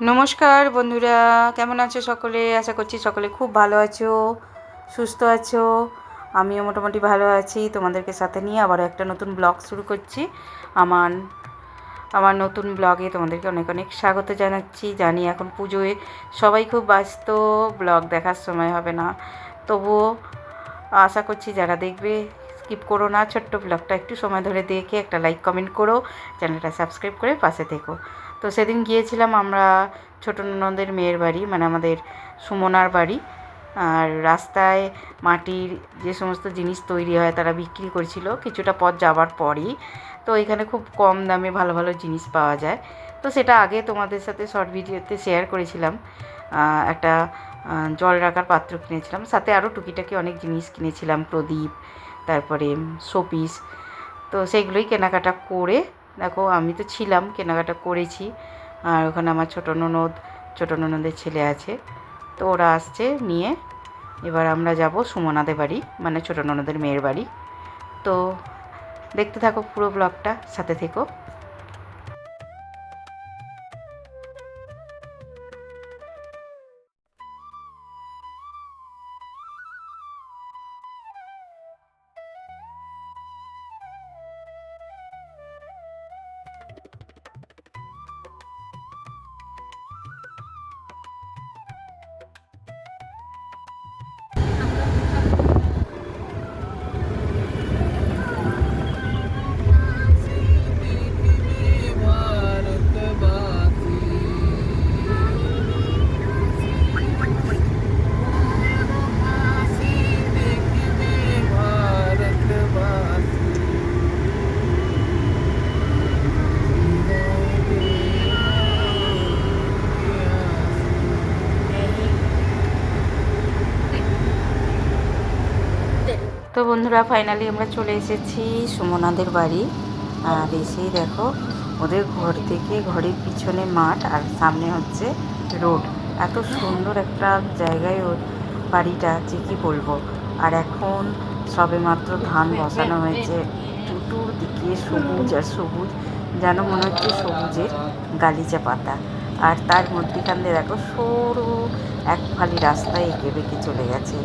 নমস্কার বন্ধুরা, কেমন আছো সকলে? আশা করছি সকলে খুব ভালো আছো, সুস্থ আছো। আমিও মোটামুটি ভালো আছি। তোমাদেরকে সাথে নিয়ে আবার একটা নতুন ব্লগ শুরু করছি। আমার আমার নতুন ব্লগে তোমাদেরকে অনেক অনেক স্বাগত জানাচ্ছি। জানি এখন পুজোয় সবাই খুব ব্যস্ত, ব্লগ দেখার সময় হবে না। তবুও আশা করছি যারা দেখবে স্কিপ করো না, ছোট্ট ব্লগটা একটু সময় ধরে দেখে একটা লাইক কমেন্ট করো, চ্যানেলটা সাবস্ক্রাইব করে পাশে থেকো। তো সেদিন গিয়েছিলাম আমরা ছোটো ননদের মেয়ের বাড়ি মানে আমাদের সুমনার বাড়ি। আর রাস্তায় মাটির যে সমস্ত জিনিস তৈরি হয় তারা বিক্রি করছিল, কিছুটা পথ যাওয়ার পরই। তো এখানে খুব কম দামে ভালো ভালো জিনিস পাওয়া যায়। তো সেটা আগে তোমাদের সাথে শর্ট ভিডিওতে শেয়ার করেছিলাম। একটা জল রাখার পাত্র কিনেছিলাম। সাথে আরও টুকিটাকি অনেক জিনিস কিনেছিলাম, প্রদীপ তারপরে শোপিস। তো সেইগুলোই কেনাকাটা করে, দেখো আমি তো ছিলাম, কেনাকাটা করেছি। আর ওখানে আমার ছোটো ননদ, ছোটো ননদের ছেলে আছে। তো ওরা আসছে নিয়ে, এবার আমরা যাব সুমনাদের বাড়ি মানে ছোটো ননদের মেয়ের বাড়ি। তো দেখতে থাকো পুরো ব্লগটা সাথে থেকো। বন্ধুরা ফাইনালি আমরা চলে এসেছি সুমনাদের বাড়ি। আর এসেই দেখো, ওদের ঘর থেকে ঘরের পিছনে মাঠ আর সামনে হচ্ছে রোড। এত সুন্দর একটা জায়গায় ওর বাড়িটা, যে কী বলব? আর এখন সবে মাত্র ধান বসানো হয়েছে। চতুর্দিকে সবুজ আর সবুজ, যেন মনে হচ্ছে সবুজের গালিচা পাতা। আর তার মধ্যেখান দিয়ে দেখো সরু এক ফালি রাস্তা এঁকে বেঁকে চলে গেছে।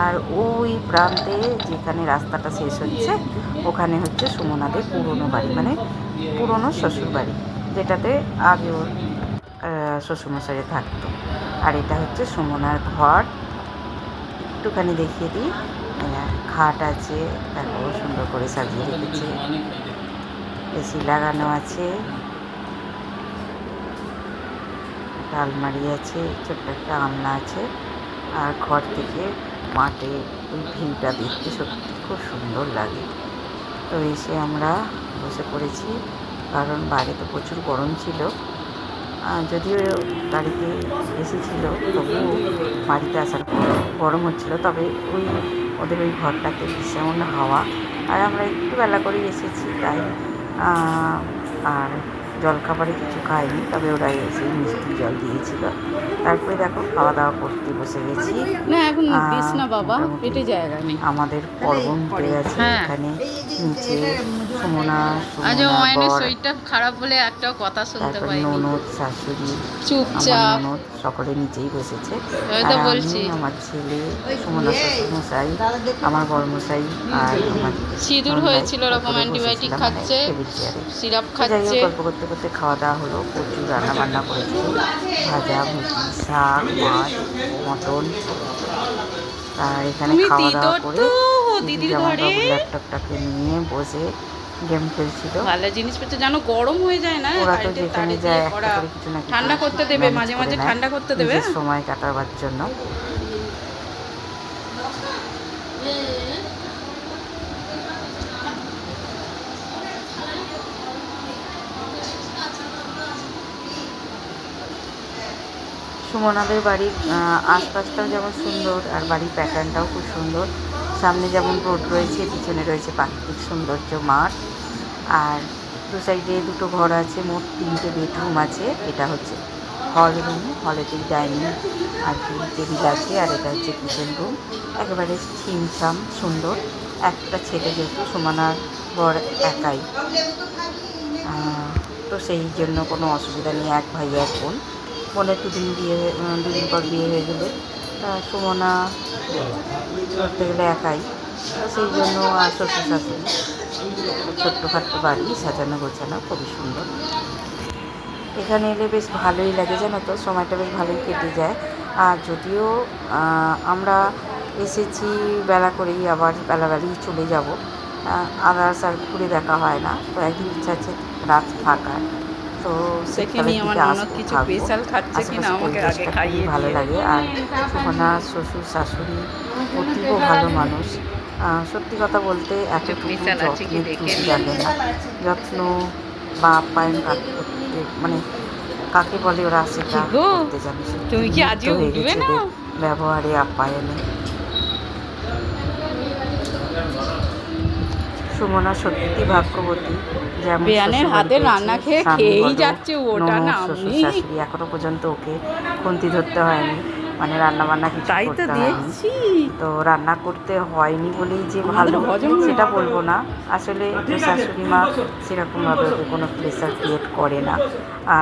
আর ওই প্রান্তে যেখানে রাস্তাটা শেষ হচ্ছে, ওখানে হচ্ছে সুমনাদের পুরনো বাড়ি মানে পুরনো শ্বশুর বাড়ি যেটাতে আগে ওর শ্বশুরমশাই থাকতো। আর এটা হচ্ছে সুমনার ঘর। একটুখানি দেখিয়ে দিই। খাট আছে দেখো সুন্দর করে সাজিয়ে রেখেছে। এসি লাগানো আছে। একটা আলমারি আছে, ছোট্ট একটা আলনা আছে। আর ঘর থেকে মাঠে ওই ভিউটা দেখতে সত্যি খুব সুন্দর লাগে। তো এসে আমরা বসে পড়েছি, কারণ বাইরে তো প্রচুর গরম ছিল। যদিও গাড়িতে এসি ছিল তবুও বাড়িতে আসার পর গরম হচ্ছিল, তবে ওই ওদের ওই ঘরটাতে ভীষণ হাওয়া। আর আমরা একটু বেলা করেই এসেছি, তাই আর জলখাবারে কিছু খাইনি তবে ওরা এসে মিষ্টি জল দিয়েছিল। তারপরে দেখো খাওয়া দাওয়া করতে বসে গেছি। না এখন দিস না বাবা পেটে জায়গা নেই। আমাদের পর্ব মিটে গেছে। এখানে নিচে সুমনা আজ ওয়াইনের শরীরটা খারাপ বলে একটাও কথা শুনতে পাইনি। ননদ শাশুড়ি চুপচাপ। ননদ সকলে নিচেই বসেছে। ওই তো বলছি। আমার ছেলে সুমনা শ্বশুরমশাই আমার বড়মশাই আর আমার সিঁদুর হয়েছিল ওরকম অ্যান্টিবায়োটিক মানে খাচ্ছে সিরাপ খাচ্ছে। গল্প করতে করতে খাওয়া দাওয়া হলো প্রচুর রান্না বান্না করেছি ভাজা ভুজি শাক মাছ মটন। আর এখানে খাওয়া দাওয়া করে দিদির ঘরে। ল্যাপটপটাকে নিয়ে বসে গেম খেলছিল। ভালো জিনিসপত্র জানো গরম হয়ে যায় না? ওরা তো যেখানে যায় একটা করে কিছু না ঠান্ডা করতে দেবে মাঝে মাঝে ঠান্ডা করতে দেবে? সময় কাটাবার জন্য। সুমনাদের বাড়ির আশপাশটাও যেমন সুন্দর আর বাড়ির প্যাটার্নটাও খুব সুন্দর। সামনে যেমন রোড রয়েছে, পিছনে রয়েছে প্রাকৃতিক সৌন্দর্য মাঠ। আর দু সাইডে দুটো ঘর আছে, মোট তিনটে বেডরুম আছে। এটা হচ্ছে হল রুম হলেতেই ডাইনিং আর কি টেবিল আছে আর এটা হচ্ছে কিচেন রুম একেবারে ছিমছাম, সুন্দর। একটা ছেলে যেহেতু সুমনার বর একাই। তো সেই জন্য কোনো অসুবিধা নেই, এক ভাই, এক বোন। বোনের দুদিন বিয়ে দুদিন পর বিয়ে হয়ে গেলে। সুমনা ধরতে গেলে একাই। সেই জন্য আর শ্বশুর শাশুড়ি ছোট্টখাট্টো বাড়ি, সাজানো গোছানো, খুবই সুন্দর। এখানে এলে বেশ ভালোই লাগে, জানো তো? সময়টা বেশ ভালোই কেটে যায়। আর যদিও আমরা এসেছি বেলা করেই, আবার বেলাবেলি চলে যাব। আদার্স আর ঘুরে দেখা হয় না। তো একদিন ইচ্ছা আছে রাত থাকার তো শীতকালের আমার আসব, কিছু। স্পেশাল খাচ্ছে কিনা আমাকে আগে খাইয়ে ভালো লাগে। আর সুমনা শ্বশুর শাশুড়ি অতীব ভালো মানুষ। সত্যি কথা বলতে এতটুকু দেখে ত্রুটি। জানে না। যত্ন বা আপ্যায়ন মানে কাকে বলে ওরা সেটা তুমি কি আজকে উঠবে না? ব্যবহারে আপ্যায়নে। সুমনা সত্যি ভাগ্যবতী। যেমন বেয়ানের পেয়েছে, রান্না খেয়ে খেয়েই যাচ্ছে ওটা না শ্বশুর এখনও পর্যন্ত ওকে খুন্তি ধরতে হয়নি। মানে রান্না বান্না কিছু তাই তো দেখছি তো রান্না করতে হয়নি বলেই যে ভালো সেটা বলব না। আসলে ওর শাশুড়ি মা সেরকমভাবে ওকে কোনো প্রেশার ক্রিয়েট করে না।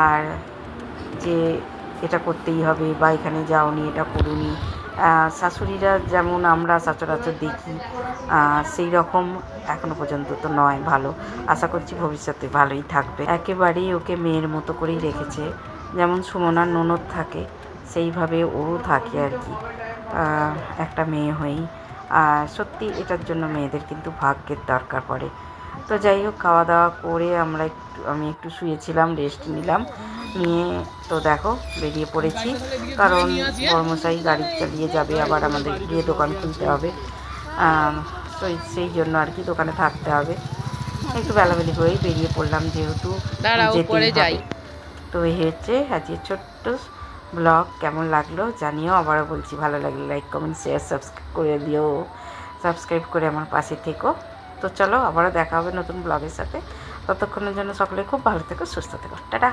আর যে এটা করতেই হবে বা এখানে যাওনি এটা করুনি শাশুড়িরা যেমন আমরা সচরাচর দেখি সেই রকম এখনও পর্যন্ত তো নয় ভালো। আশা করছি ভবিষ্যতে ভালোই থাকবে। একেবারেই ওকে মেয়ের মতো করেই রেখেছে। যেমন সুমনার ননদ থাকে, সেইভাবে ও থাকে আর কি। একটা মেয়ে হয়েই। সত্যি এটার জন্য মেয়েদের কিন্তু ভাগ্যের দরকার পড়ে। তো যাই হোক, খাওয়া দাওয়া করে আমরা একটু আমি একটু শুয়েছিলাম রেস্ট নিলাম। নিয়ে তো দেখো বেরিয়ে পড়েছি। কারণ কর্মচারী গাড়ি চালিয়ে যাবে আবার আমাদের গিয়ে দোকান খুলতে হবে। তো সেই জন্য আর কি দোকানে থাকতে হবে। একটু বেলাবেলি করেই বেরিয়ে পড়লাম যেহেতু। যাই। তো এই হচ্ছে আজকে ছোট্ট ব্লগ। কেমন লাগল জানিও। আবারও বলছি ভালো লাগলে লাইক কমেন্ট শেয়ার সাবস্ক্রাইব করে দিও। সাবস্ক্রাইব করে আমার পাশে থেকো। তো চলো আবারও দেখা হবে নতুন ব্লগের সাথে। ততক্ষণের জন্য সকলে খুব ভালো থেকো সুস্থ থেকো। টাটা।